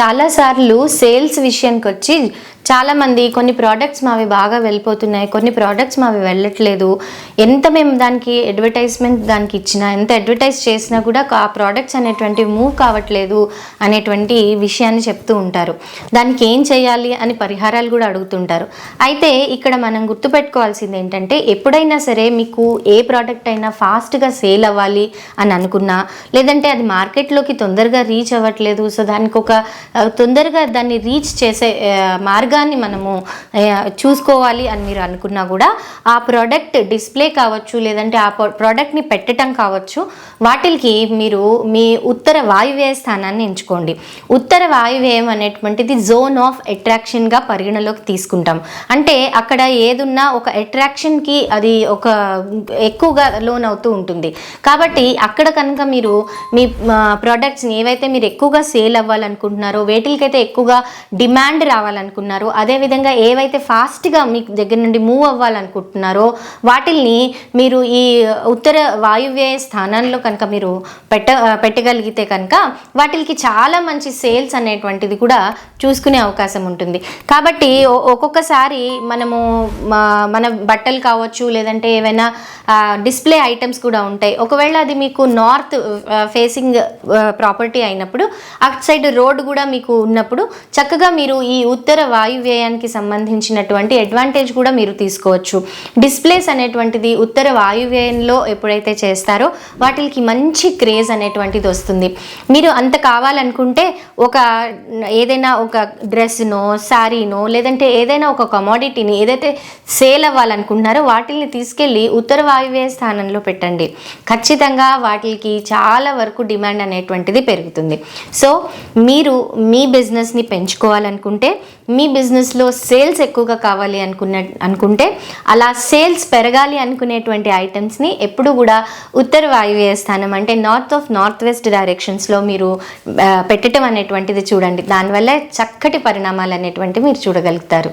చాలాసార్లు సేల్స్ విషయానికి వచ్చి చాలామంది కొన్ని ప్రోడక్ట్స్ మావి బాగా వెళ్ళిపోతున్నాయి కొన్ని ప్రోడక్ట్స్ మావి వెళ్ళట్లేదు. ఎంత మేము దానికి అడ్వర్టైజ్మెంట్ దానికి ఇచ్చినా ఎంత అడ్వర్టైజ్ చేసినా కూడా ఆ ప్రోడక్ట్స్ అనేటువంటి మూవ్ కావట్లేదు అనేటువంటి విషయాన్ని చెప్తూ ఉంటారు. దానికి ఏం చేయాలి అని పరిహారాలు కూడా అడుగుతుంటారు. అయితే ఇక్కడ మనం గుర్తుపెట్టుకోవాల్సింది ఏంటంటే ఎప్పుడైనా సరే మీకు ఏ ప్రోడక్ట్ అయినా ఫాస్ట్గా సేల్ అవ్వాలి అని అనుకున్నా లేదంటే అది మార్కెట్లోకి తొందరగా రీచ్ అవ్వట్లేదు సో దానికి ఒక తొందరగా దాన్ని రీచ్ చేసే మార్గా మార్గాన్ని మనము చూసుకోవాలి అని మీరు అనుకున్నా కూడా ఆ ప్రోడక్ట్ డిస్ప్లే కావచ్చు లేదంటే ఆ ప్రోడక్ట్ని పెట్టడం కావచ్చు వాటికి మీరు మీ ఉత్తర వాయువ్య స్థానాన్ని ఎంచుకోండి. ఉత్తర వాయువ్యం అనేటువంటిది జోన్ ఆఫ్ అట్రాక్షన్గా పరిగణలోకి తీసుకుంటాం. అంటే అక్కడ ఏదున్నా ఒక అట్రాక్షన్కి అది ఒక ఎక్కువగా లోన్ అవుతూ ఉంటుంది. కాబట్టి అక్కడ కనుక మీరు మీ ప్రోడక్ట్స్ని ఏవైతే మీరు ఎక్కువగా సేల్ అవ్వాలనుకుంటున్నారో వేటికైతే ఎక్కువగా డిమాండ్ రావాలనుకున్నారో అదేవిధంగా ఏవైతే ఫాస్ట్గా మీ దగ్గర నుండి మూవ్ అవ్వాలనుకుంటున్నారో వాటిల్ని మీరు ఈ ఉత్తర వాయువ్య స్థానంలో కనుక మీరు పెట్ట పెట్టగలిగితే కనుక వాటికి చాలా మంచి సేల్స్ అనేటువంటిది కూడా చూసుకునే అవకాశం ఉంటుంది. కాబట్టి ఒక్కొక్కసారి మనము మన బట్టలు కావచ్చు లేదంటే ఏవైనా డిస్ప్లే ఐటమ్స్ కూడా ఉంటాయి. ఒకవేళ అది మీకు నార్త్ ఫేసింగ్ ప్రాపర్టీ అయినప్పుడు అటు సైడ్ రోడ్ కూడా మీకు ఉన్నప్పుడు చక్కగా మీరు ఈ ఉత్తర వాయు వ్యయానికి సంబంధించినటువంటి అడ్వాంటేజ్ కూడా మీరు తీసుకోవచ్చు. డిస్ప్లేస్ అనేటువంటిది ఉత్తర వాయువ్యంలో ఎప్పుడైతే చేస్తారో వాటికి మంచి క్రేజ్ అనేటువంటిది వస్తుంది. మీరు అంత కావాలనుకుంటే ఒక ఏదైనా ఒక డ్రెస్నో శారీనో లేదంటే ఏదైనా ఒక కమోడిటీని ఏదైతే సేల్ అవ్వాలనుకుంటున్నారో వాటిని తీసుకెళ్ళి ఉత్తర వాయువ్య స్థానంలో పెట్టండి. ఖచ్చితంగా వాటికి చాలా వరకు డిమాండ్ అనేటువంటిది పెరుగుతుంది. సో మీరు మీ బిజినెస్ని పెంచుకోవాలనుకుంటే మీ బిజినెస్లో సేల్స్ ఎక్కువగా కావాలి అనుకున్న అనుకుంటే అలా సేల్స్ పెరగాలి అనుకునేటువంటి ఐటమ్స్ని ఎప్పుడు కూడా ఉత్తర వాయువ్య స్థానం అంటే నార్త్ ఆఫ్ నార్త్ వెస్ట్ డైరెక్షన్స్లో మీరు పెట్టడం అనేటువంటిది చూడండి. దానివల్ల చక్కటి పరిణామాలు అనేటువంటివి మీరు చూడగలుగుతారు.